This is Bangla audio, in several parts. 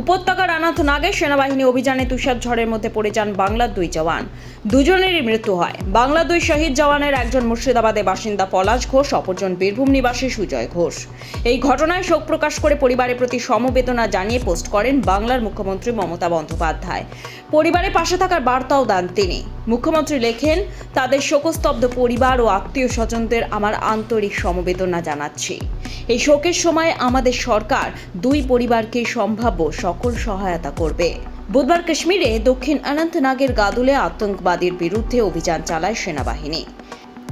উপত্যকার অনাথনাগে সেনাবাহিনী অভিযানে তুষার ঝড়ের মধ্যে পড়ে যান বাংলার দুই জওয়ান। দুজনেরই মৃত্যু হয়। বাংলা দুই শহীদ জওয়ানের একজন মুর্শিদাবাদের বাসিন্দা পলাশ ঘোষ, অপরজন বীরভূম নিবাসী সুজয় ঘোষ। এই ঘটনায় শোক প্রকাশ করে পরিবারের প্রতি সমবেদনা জানিয়ে পোস্ট করেন বাংলার মুখ্যমন্ত্রী মমতা বন্দ্যোপাধ্যায়। পরিবারের পাশে থাকার বার্তাও দেন তিনি। মুখ্যমন্ত্রী লেখেন, তাদের শোকস্তব্ধ পরিবার ও আত্মীয় স্বজনদের আমার আন্তরিক সমবেদনা জানাচ্ছি। এই শোকের সময় আমাদের সরকার দুই পরিবারকে সম্ভাব্য সকল সহায়তা করবে। বুধবার কাশ্মীরে দক্ষিণ অনন্তনাগের গাদুলে আতঙ্কবাদীর বিরুদ্ধে অভিযান চালায় সেনাবাহিনী।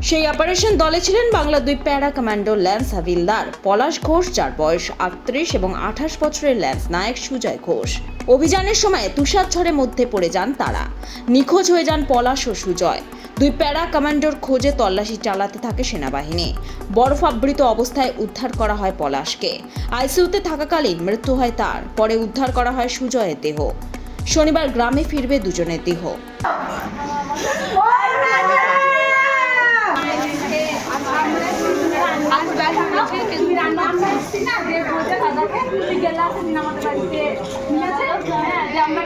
সেই অপারেশন দলে ছিলেন বাংলা দুই প্যারা কমান্ডো ল্যান্স হাবিলদার পলাশ ঘোষ, যার বয়স আটত্রিশ এবং আঠাশ বছরের ল্যান্স নায়ক সুজয় ঘোষ। অভিযানের সময় তুষার ঝড়ের মধ্যে পড়ে যান তারা। নিখোঁজ হয়ে যান পলাশ ও সুজয়। দুই প্যারা কমান্ডোর খোঁজে তল্লাশি চালাতে থাকে সেনাবাহিনী। বরফাবৃত অবস্থায় উদ্ধার করা হয় পলাশকে। আইসিইউতে থাকাকালীন মৃত্যু হয় তার, পরে উদ্ধার করা হয় সুজয়ের দেহ। শনিবার গ্রামে ফিরবে দুজনের দেহ। আমরা